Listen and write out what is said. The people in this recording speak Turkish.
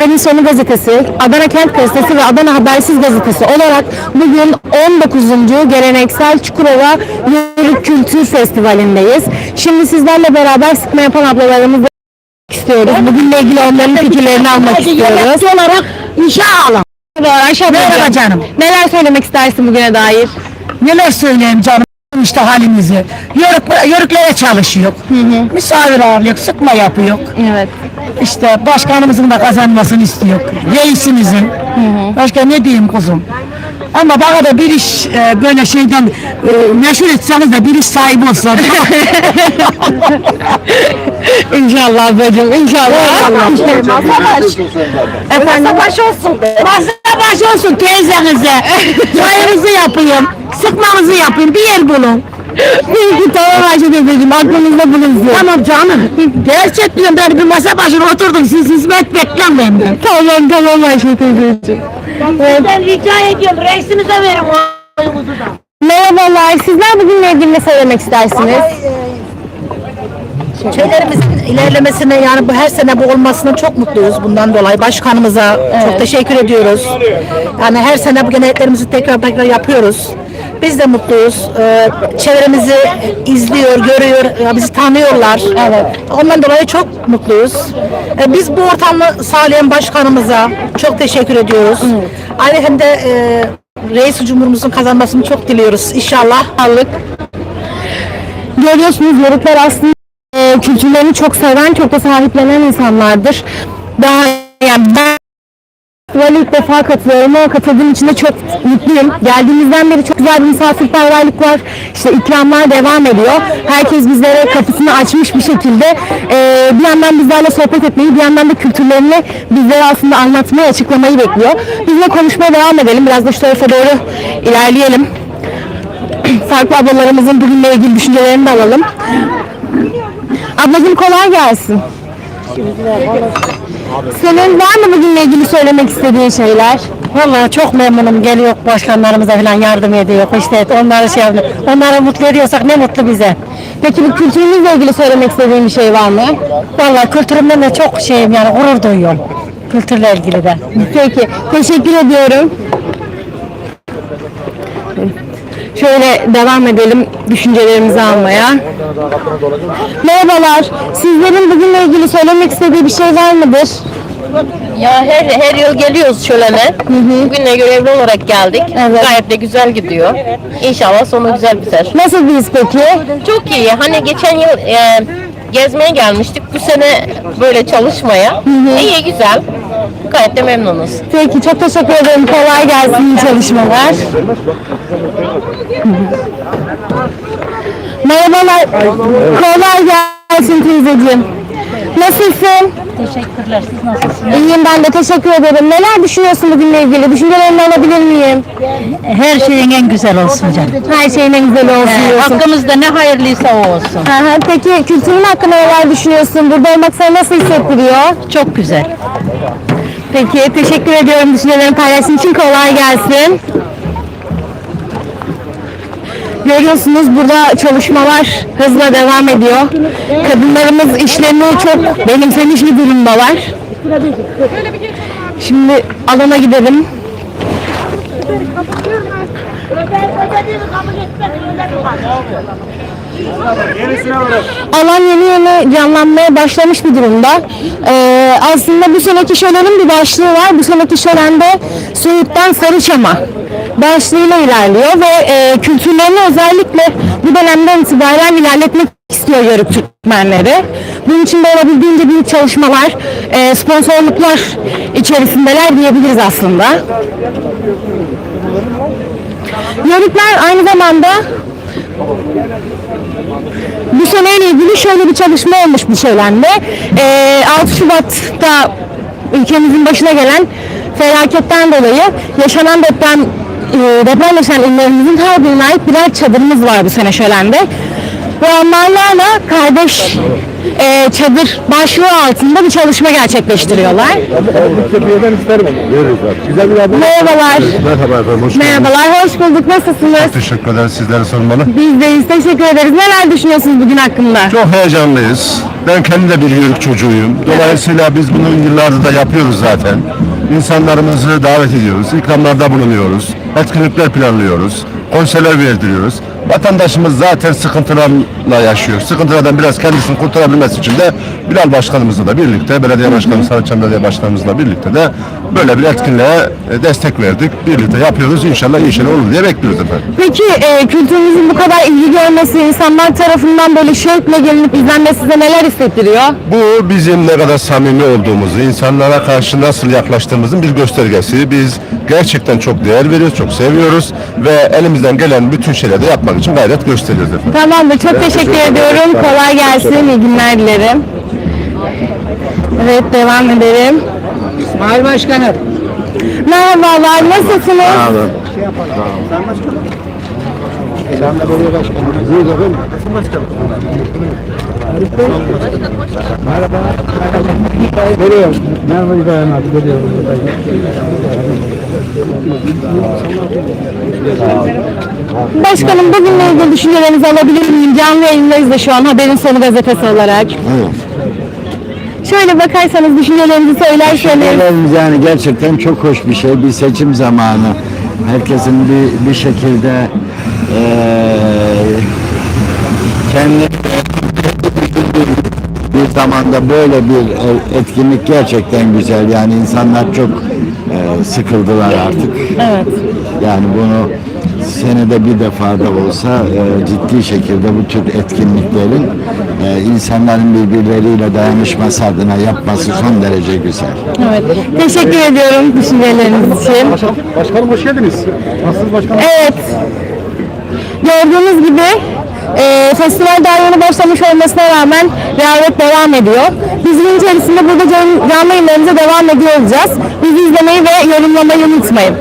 Haberin Sonu Gazetesi, Adana Kent Gazetesi ve Adana Habersiz Gazetesi olarak bugün 19. Geleneksel Çukurova Yörük Kültür Festivali'ndeyiz. Şimdi sizlerle beraber sıkma yapan ablalarımızla istiyoruz. Bugünle ilgili onların fikirlerini almak istiyoruz. olarak Ayşe ablacığım. Merhaba canım. Neler söylemek istersin bugüne dair? Neler söyleyeyim canım işte halimizi. Yörük, yörüklere çalışıyor. Misafir ağırlıyor, sıkma yapıyor. Evet. İşte başkanımızın da kazanmasını istiyor. Reisimizin. Başka ne diyeyim kuzum? Ama bana da bir iş e, böyle şeyden e, meşhur etseniz de bir iş sahibi olsa. İnşallah ablacığım, inşallah. Efendim baş olsun. Baş olsun teyzenize. Çayınızı yapayım. Sıkmanızı yapayım. Bir yer bulun. Peki tamam Ayşe teyzeciğim, aklınızda bulunsun. Tamam canım. Gerçek diyorum ben bir masa başına oturdum. Siz hizmet bekleyin benden. Tamam tamam Ayşe teyzeciğim. Ben rica ediyorum. Reisinize verin oyunuzu da. Merhabalar, sizler bugünle ilgili ne söylemek istersiniz? Şeylerimizin ilerlemesine yani bu her sene bu olmasına çok mutluyuz bundan dolayı. Başkanımıza çok teşekkür ediyoruz. Yani her sene bu geleneklerimizi tekrar tekrar yapıyoruz. Biz de mutluyuz. Ee, çevremizi izliyor, görüyor, ya bizi tanıyorlar. Evet. Ondan dolayı çok mutluyuz. Ee, biz bu ortamı sağlayan başkanımıza çok teşekkür ediyoruz. Ayrıca hem de e, Reis Cumhurumuzun kazanmasını çok diliyoruz. İnşallah. Sağlık. Görüyorsunuz yörükler aslında e, kültürlerini çok seven, çok da sahiplenen insanlardır. Daha yani ben Festivale ilk defa katılıyorum ama katıldığım için de çok mutluyum. Geldiğimizden beri çok güzel bir misafirperverlik var. İşte ikramlar devam ediyor. Herkes bizlere kapısını açmış bir şekilde. e, bir yandan bizlerle sohbet etmeyi, bir yandan da kültürlerini bizlere aslında anlatmayı, açıklamayı bekliyor. Biz de konuşmaya devam edelim. Biraz da şu tarafa doğru ilerleyelim. Farklı ablalarımızın bugünle ilgili düşüncelerini de alalım. Ablacığım kolay gelsin. Senin var mı bugünle ilgili söylemek istediğin şeyler? Vallahi çok memnunum. Geliyor başkanlarımıza falan yardım ediyor. İşte onları şey yapıyor. Onları mutlu ediyorsak ne mutlu bize. Peki bu kültürünüzle ilgili söylemek istediğin bir şey var mı? Vallahi kültürümden de çok şeyim yani gurur duyuyorum. Kültürle ilgili de. Peki, teşekkür ediyorum. Şöyle devam edelim düşüncelerimizi almaya. Merhabalar, sizlerin bugünle ilgili söylemek istediği bir şey var mıdır? Ya her her yıl geliyoruz şölene. Bugüne görevli olarak geldik. Evet. Gayet de güzel gidiyor. İnşallah sonu güzel biter. Nasıl bir his peki? Çok iyi. Hani geçen yıl e, gezmeye gelmiştik. Bu sene böyle çalışmaya. İyi güzel. Gayet de memnunuz. Peki, çok teşekkür ederim. Kolay gelsin, iyi çalışmalar. Merhabalar, kolay gelsin teyzeciğim. Nasılsın? Teşekkürler. Siz nasılsınız? İyiyim ben de teşekkür ederim. Neler düşünüyorsun bugünle ilgili? Düşüncelerini alabilir miyim? Her şeyin en güzel olsun canım. Her şeyin en güzeli olsun diyorsun. Hakkımızda ne hayırlıysa o olsun. Aha, peki kültürün hakkında neler düşünüyorsun? Burada olmak sana nasıl hissettiriyor? Çok güzel. Peki teşekkür ediyorum düşüncelerini paylaştığın için kolay gelsin. Görüyorsunuz burada çalışmalar hızla devam ediyor. Kadınlarımız işlerini çok benimsemiş bir durumdalar. Şimdi alana gidelim. Alan yeni yeni canlanmaya başlamış bir durumda. Ee, aslında bu seneki şölenin bir başlığı var. Bu seneki şölende Söğüt'ten Sarıçam'a başlığıyla ilerliyor ve e, kültürlerini özellikle bu dönemden itibaren ilerletmek istiyor Yörük Türkmenleri. Bunun için de olabildiğince büyük çalışmalar, e, sponsorluklar içerisindeler diyebiliriz aslında. Yörükler aynı zamanda bu seneyle ilgili şöyle bir çalışma olmuş bu şölende. Ee, 6 Şubat'ta ülkemizin başına gelen felaketten dolayı yaşanan deprem e, deprem yaşanan illerimizin her birine ait birer çadırımız var bu sene şölende. ve onlarla kardeş e, çadır başlığı altında bir çalışma gerçekleştiriyorlar. Güzel bir haber. Merhabalar. Merhaba efendim, hoş. Merhabalar, hoş bulduk. Nasılsınız? Teşekkür ederiz, sizleri sormalı. Biz deyiz, teşekkür ederiz. Neler düşünüyorsunuz bugün hakkında? Çok heyecanlıyız. Ben kendi de bir yörük çocuğuyum. Dolayısıyla biz bunu yıllardır da yapıyoruz zaten. İnsanlarımızı davet ediyoruz, ikramlarda bulunuyoruz, etkinlikler planlıyoruz, konserler verdiriyoruz. Vatandaşımız zaten sıkıntılarla yaşıyor. Sıkıntılardan biraz kendisini kurtarabilmesi için de Bilal Başkanımızla da birlikte, belediye başkanımız, Sarıçam Belediye Başkanımızla birlikte de böyle bir etkinliğe e, destek verdik. Birlikte yapıyoruz. İnşallah inşallah olur diye bekliyoruz efendim. Peki e, kültürümüzün bu kadar ilgi görmesi, insanlar tarafından böyle şevkle gelinip izlenmesi size neler hissettiriyor? Bu bizim ne kadar samimi olduğumuzu, insanlara karşı nasıl yaklaştığımızın bir göstergesi. Biz gerçekten çok değer veriyoruz, çok seviyoruz ve elimizden gelen bütün şeyleri de yapmak için gayret gösteriyoruz efendim. Tamamdır, çok teşekkür ediyorum. Kolay gelsin, iyi günler dilerim. Evet, devam edelim. İsmail Başkanım. Merhabalar, nasılsınız? Merhaba İbrahim abi. Geliyorum. Başkanım, bugünle ilgili düşüncelerinizi alabilir miyim? Canlı yayındayız da şu an Haberin Sonu gazetesi olarak. Şöyle bakarsanız düşüncelerinizi söylerseniz. Düşüncelerimiz yani gerçekten çok hoş bir şey. Bir seçim zamanı. Herkesin bir, bir şekilde eee kendi bir zamanda böyle bir e, etkinlik gerçekten güzel. Yani insanlar çok sıkıldılar artık. Evet. Yani bunu senede bir defa da olsa e, ciddi şekilde bu tür etkinliklerin e, insanların birbirleriyle dayanışması adına yapması son derece güzel. Evet. Teşekkür ediyorum düşünceleriniz için. Başkanım hoş geldiniz. Nasılsınız başkanım? Evet. Gördüğünüz gibi e, festival daha yeni başlamış olmasına rağmen rehavet devam ediyor. Biz gün içerisinde burada can- canlı yayınlarımıza devam ediyor olacağız. Bizi izlemeyi ve yorumlamayı unutmayın.